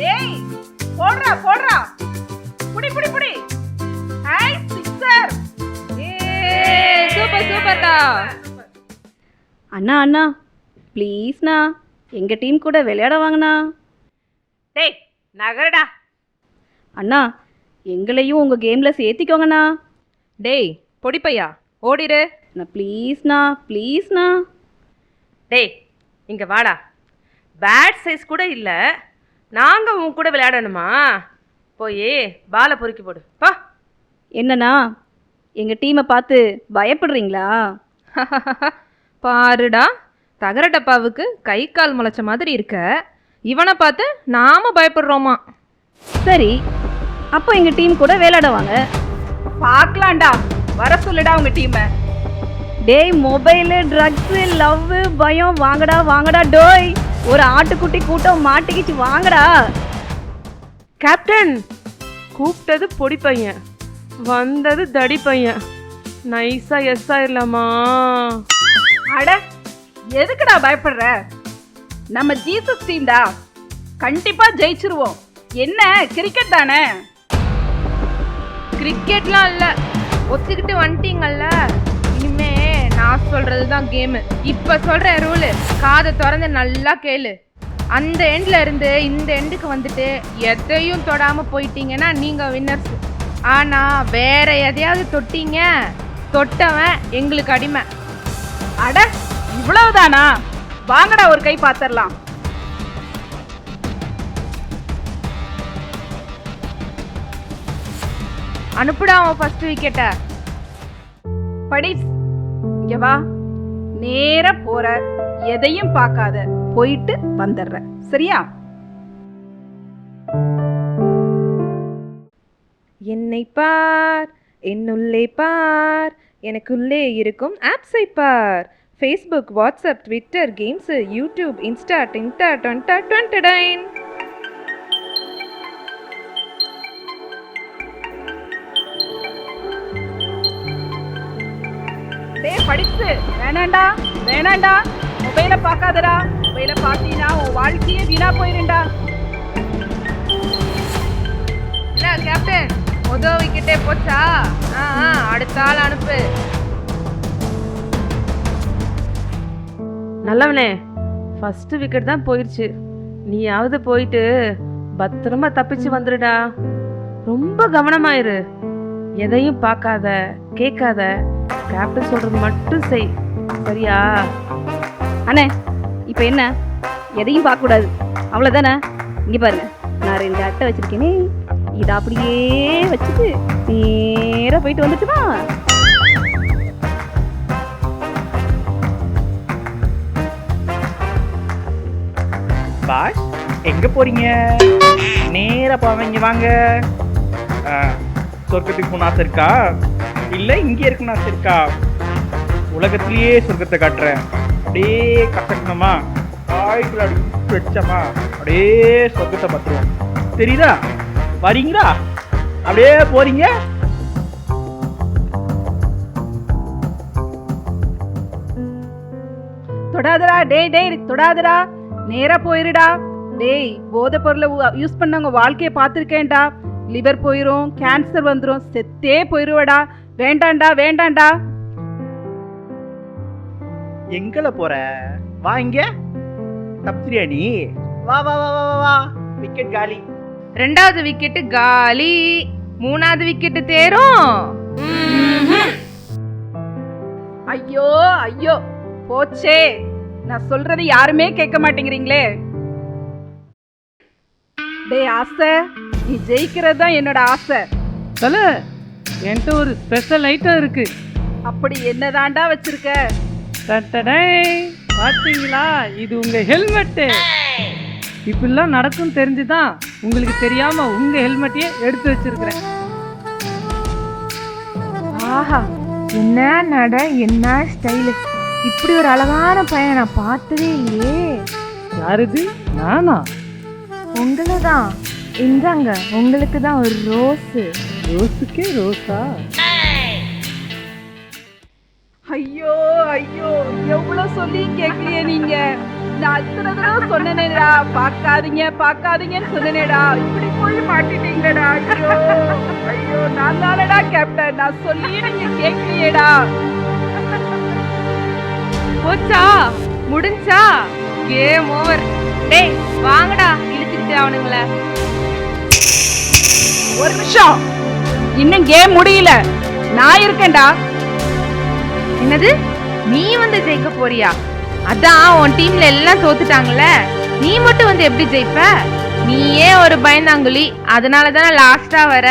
டேய் போடுறா போடுறா. புடி புடி புடி. ஹாய் சிக்ஸர் சூப்பர் சூப்பர்டா அண்ணா அண்ணா ப்ளீஸ்ண்ணா எங்கள் டீம் கூட விளையாட வாங்கண்ணா. டேய் நகரடா. அண்ணா எங்களையும் உங்கள் கேமில் சேர்த்திக்கோங்கண்ணா. டேய் பொடிப்பையா ஓடிரு. அண்ணா ப்ளீஸ்ண்ணா ப்ளீஸ்ண்ணா டேய் இங்க வாடா. பேட் சைஸ் கூட இல்லை. நாங்கள் உன் கூட விளையாடணுமா? போய் பாலை பொறுக்கி போடு. பா. என்னண்ணா எங்கள் டீமை பார்த்து பயப்படுறீங்களா? பாருடா தகர டப்பாவுக்கு கை கால் முளைச்ச மாதிரி இருக்க. இவனை பார்த்து நாம பயப்படுறோமா? சரி அப்போ எங்கள் டீம் கூட விளையாட வாங்க. பார்க்கலாம்டா வர சொல்லுடா உங்க டீமை. டேய் மொபைலு ட்ரக்ஸு லவ் பயம் வாங்கடா வாங்கடா டோய். ஒரு ஆட்டுக்குட்டி கூட்டம் மாட்டிக்கிச்சு வாங்கடா. கேப்டன் கூப்பிட்டது பொடி பையன் வந்தது தடி பையன். நைஸாக எஸ் ஆயிடலாமா அட எதுக்குடா பயப்படுற? நம்ம ஜீசஸ் டீம்டா கண்டிப்பா ஜெயிச்சிருவோம். என்ன கிரிக்கெட் தானே? கிரிக்கெட்லாம் இல்ல ஒத்துக்கிட்டு வந்துட்டீங்கல்ல? நான் சொல்றது தான் கேமு இப்ப சொல்ற ரூலு காதை திறந்து நல்லா கேளு. அந்த எண்ட்ல இருந்து இந்த எண்டுக்கு வந்துட்டு எதையும் தொடாம போயிட்டீங்கன்னா நீங்க வின்னர்ஸ் ஆனா வேற எதையாவது தொட்டீங்க தொட்டவன் எங்களுக்கு அடிமை. அட இவ்வளவுதானா? வாங்கடா ஒரு கை பாத்திரலாம். அனுப்புடா அவன் ஃபர்ஸ்ட் விக்கெட்டை படி இங்க வா. நேர போற. எதையும் பார்க்காத. போயிட்டு வந்துடுற. சரியா? என்னை பார். என்னுள்ளே பார். எனக்குள்ளே இருக்கும் ஆப்ஸை பார். Facebook WhatsApp Twitter games YouTube Insta டின்டா டொன்டா டுவெண்ட்டடைன் படித்து வேணாண்டா வேணாண்டா. மொபைல பார்க்காதடா. மொபைல பார்த்தீங்கன்னா உன் வாழ்க்கையே வீணா போயிருண்டா. என்ன கேப்டன் முத விக்கெட்டே போச்சா? ஆ ஆ, அடுத்த ஆள் அனுப்பு. நல்லவனே ஃபர்ஸ்ட் விக்கெட் தான் போயிடுச்சு நீயாவது போயிட்டு பத்திரமா தப்பிச்சு வந்துடுடா ரொம்ப கவனமாயிரு. எதையும் பார்க்காத கேட்காத கேப்டன் சொல்றது மட்டும் செய். சரியா? அண்ணே இப்போ என்ன? எதையும் பார்க்கக்கூடாது. அவ்வளோதானே இங்கே பாருங்க. நான் ரெண்டு அட்டை வச்சிருக்கேனே. இதை அப்படியே வச்சுட்டு நேராக போயிட்டு வந்துட்டுமா பாஸ் எங்க போறீங்க? நேரா போவீங்க வாங்க. சொர்க்கத்துக்கு போன ஆசை இருக்கா? இல்ல இங்கே இருக்கணும் சரிக்கா உலகத்திலேயே சொர்க்கத்தை காட்டுறேன். அப்படியே கசக்கணுமா? ஆயிரத்துல அப்படி வச்சோமா? அப்படியே சொர்க்கத்தை பார்த்துருவோம். தெரியுதா? வரீங்களா? அப்படியே போறீங்க? தொடாதடா டேய் டேய் தொடாதடா. நேரா போயிருடா. டேய் போதை பொருளை யூஸ் பண்ணவங்க வாழ்க்கையை பார்த்துருக்கேன்டா. லிவர் போயிரும் கேன்சர் வந்துரும் செத்தே போயிருவடா. வேண்டாம்டா வேண்டாம்டா எங்கல போற? வா இங்க. தப்பிச்சிரியா நீ வா வா வா வா வா. விக்கெட் காலி. ரெண்டாவது விக்கெட்டு காலி. மூணாவது விக்கெட்டு தேரும். ஐயோ ஐயோ. போச்சே. நான் சொல்றது யாருமே கேட்க மாட்டேங்கிறீங்களே. டேய் ஆசை. நீ ஜெயிக்கிறது தான் என்னோட ஆசை. தல. என்கிட்ட ஒரு ஸ்பெஷல் ஐட்டம் இருக்கு. அப்படி என்னதாண்டா வச்சிருக்க? பார்த்தீங்களா இது உங்க ஹெல்மெட்டு இப்படிலாம் நடக்கும் தெரிஞ்சுதான் உங்களுக்கு தெரியாம உங்க ஹெல்மெட்டையே எடுத்து வச்சிருக்கிறேன். ஆஹா என்ன நட என்ன ஸ்டைலு இப்படி ஒரு அழகான பையன் நான் பார்த்ததே இல்லையே. யாருது? நானா? உங்களை தான் இந்தாங்க உங்களுக்கு தான் ஒரு ரோஸு ரோஸுக்கே ரோஸா? ஐயோ ஐயோ எவ்வளவு சொல்லி கேட்கலையே நீங்க. நான் அத்தனை தடவை சொன்னேனேடா. பார்க்காதீங்க பார்க்காதீங்கன்னு சொன்னேனேடா. இப்படி போய் மாட்டிட்டீங்கடா ஐயோ ஐயோ நான் தானடா கேப்டன். நான் சொல்லி நீங்க கேட்கலையேடா. போச்சா? முடிஞ்சா? கேம் ஓவர் டேய் வாங்கடா. இழுத்துக்கிட்டு அவனுங்கள. ஒரு நிமிஷம். இன்னும் கேம் முடியல. நான் இருக்கேன்டா. என்னது? நீ வந்து ஜெயிக்க போறியா? அதான் உன் டீம்ல எல்லாம் தோத்துட்டாங்கல்ல. நீ மட்டும் வந்து எப்படி ஜெயிப்ப? நீயே ஒரு பயந்தாங்குழி அதனால தானே லாஸ்டா வர.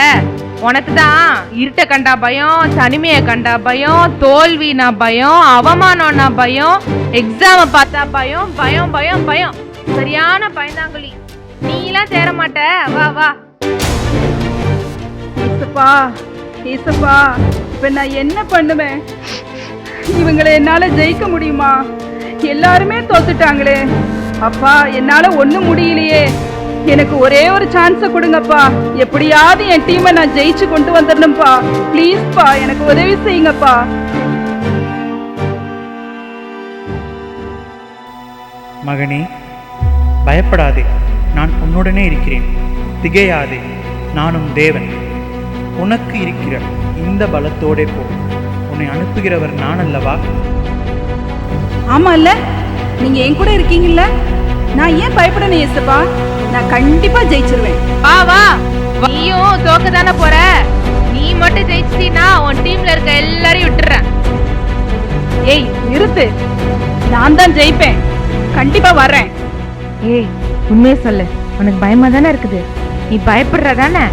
உனக்கு தான் இருட்ட கண்டா பயம் தனிமையை கண்டா பயம் தோல்வினா பயம் அவமானம்னா பயம் எக்ஸாம பார்த்தா பயம் பயம் பயம் பயம். சரியான பயந்தாங்குழி நீலாம் தேர மாட்ட வா வா. ஈசப்பா ஈசப்பா இப்ப நான் என்ன பண்ணுவேன்? இவங்களை என்னால ஜெயிக்க முடியுமா? எல்லாருமே தோத்துட்டாங்களே. அப்பா என்னால ஒன்றும் முடியலையே. எனக்கு ஒரே ஒரு சான்ஸை கொடுங்கப்பா. எப்படியாவது என் டீமை நான் ஜெயிச்சு கொண்டு வந்துடணும்ப்பா ப்ளீஸ்ப்பா எனக்கு உதவி செய்யுங்கப்பா. மகனே பயப்படாதே. நான் உன்னுடனே இருக்கிறேன். திகையாதே. நானும் தேவன். உனக்கு இருக்கிற இந்த பலத்தோடே போ. உன்னை அனுப்புகிறவர் நான் அல்லவா? ஆமா இல்ல நீங்க என் கூட இருக்கீங்கல்ல? நான் ஏன் பயப்படணும் ஏசப்பா நான் கண்டிப்பா ஜெயிச்சிருவேன். வா வா. நீயும் தோக்க தானே போற? நீ மட்டும் ஜெயிச்சிட்டீன்னா உன் டீம்ல இருக்க எல்லாரையும் விட்டுறேன். ஏய் நிறுத்து. நான் தான் ஜெயிப்பேன். கண்டிப்பா வர்றேன். ஏய் உண்மையை சொல்லு. உனக்கு பயமா தானே இருக்குது? நீ பயப்படுற தானே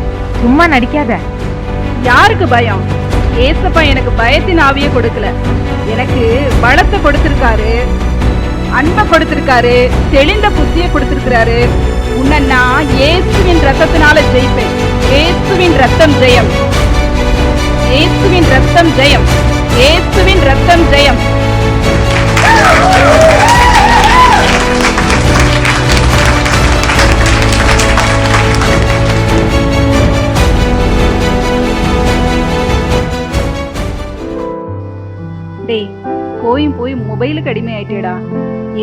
சும்மா நடிக்காத. யாருக்கு பயம்? ஏசப்பா எனக்கு பயத்தின் ஆவியை கொடுக்கல. எனக்கு பலத்தை கொடுத்திருக்காரு. அன்பை கொடுத்திருக்காரு. தெளிந்த புத்தியை கொடுத்திருக்கிறாரு. உன்னை நான் இயேசுவின் ரத்தத்தினால ஜெயிப்பேன். இயேசுவின் ரத்தம் ஜெயம். இயேசுவின் ரத்தம் ஜெயம். இயேசுவின் ரத்தம் ஜெயம். டேய் போயும் போய் மொபைலுக்கு அடிமை ஆயிட்டேடா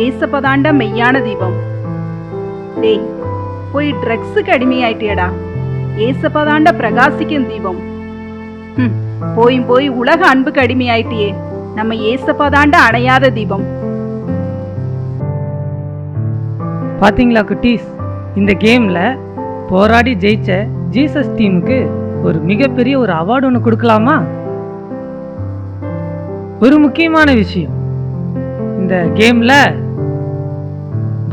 ஏசப்பதாண்டா மெய்யான தீபம் டேய் போய் ட்ரக்ஸுக்கு அடிமை ஆயிட்டேடா ஏசப்பதாண்டா பிரகாசிக்கும் தீபம் போயும் போய் உலக அன்புக்கு அடிமை ஆயிட்டியே நம்ம ஏசப்பதாண்டா அணையாத தீபம் பாத்தீங்களா குட்டீஸ் இந்த கேம்ல போராடி ஜெயிச்ச ஜீசஸ் டீமுக்கு ஒரு மிகப்பெரிய ஒரு அவார்டு ஒன்று கொடுக்கலாமா ஒரு முக்கியமான விஷயம். இந்த கேமில்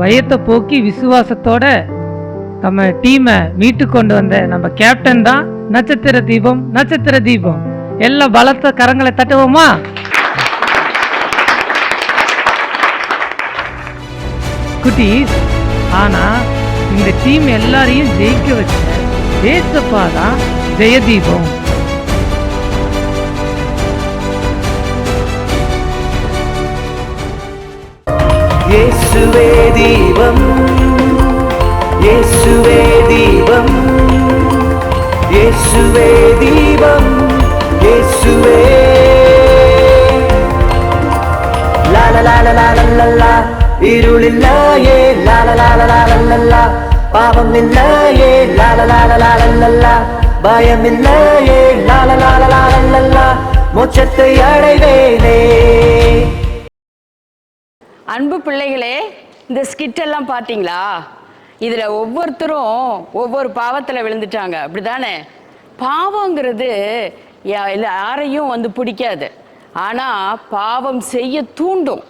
பயத்தை போக்கி விசுவாசத்தோட நம்ம டீமை மீட்டு கொண்டு வந்த நம்ம கேப்டன் தான் நட்சத்திர தீபம் நட்சத்திர தீபம். எல்லா பலத்த கரங்களை தட்டுவோமா? குட்டீஸ் ஆனா இந்த டீம் எல்லாரையும் ஜெயிக்க வச்ச தேசப்பா தான் ஜெயதீபம். യേശുവേ ദീപം യേശുവേ ദീപം യേശുവേ ദീപം യേശുവേ ലാലലാലലാലല്ല ഇരുളില്ലായേ ലാലലാലലാലല്ല പാപമില്ലായേ ലാലലാലലാലല്ല ഭയമില്ലായേ ലാലലാലലാലല്ല മോക്ഷത്തെ അടൈവേനേ அன்பு பிள்ளைகளே இந்த ஸ்கிட்டெல்லாம் பார்த்தீங்களா? இதில் ஒவ்வொருத்தரும் ஒவ்வொரு பாவத்தில் விழுந்துட்டாங்க. அப்படிதானே? பாவங்கிறது யா- யாரையும் வந்து பிடிக்காது. ஆனால் பாவம் செய்ய தூண்டும்.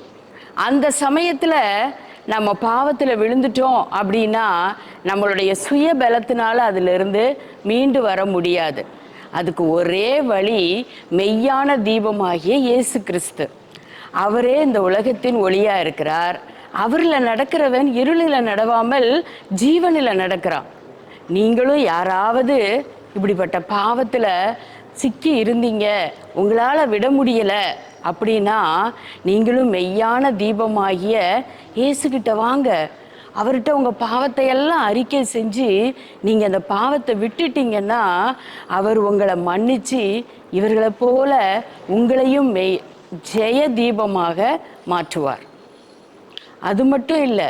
அந்த சமயத்தில் நம்ம பாவத்தில் விழுந்துட்டோம் அப்படின்னா நம்மளுடைய சுய பலத்தினால அதிலிருந்து மீண்டு வர முடியாது. அதுக்கு ஒரே வழி மெய்யான தீபமாகிய இயேசு கிறிஸ்து. அவரே இந்த உலகத்தின் ஒளியா இருக்கிறார். அவரில் நடக்கிறவன் இருளில் நடவாமல் ஜீவனில் நடக்கிறான். நீங்களும் யாராவது இப்படிப்பட்ட பாவத்தில் சிக்கி இருந்தீங்க உங்களால் விட முடியல அப்படின்னா நீங்களும் மெய்யான தீபமாகிய இயேசுகிட்ட வாங்க. அவர்கிட்ட உங்கள் பாவத்தை எல்லாம் அறிக்கை செஞ்சு நீங்கள் அந்த பாவத்தை விட்டுட்டீங்கன்னா அவர் உங்களை மன்னிச்சு இவர்களை போல உங்களையும் மெய் ஜெய தீபமாக மாற்றுவார். அது மட்டும் இல்லை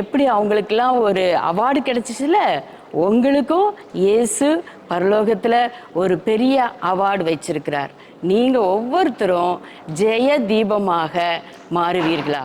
எப்படி அவங்களுக்கெல்லாம் ஒரு அவார்டு கிடைச்சிச்சுல உங்களுக்கும் இயேசு பரலோகத்தில் ஒரு பெரிய அவார்டு வச்சிருக்கிறார். நீங்கள் ஒவ்வொருத்தரும் ஜெய தீபமாக மாறுவீர்களா?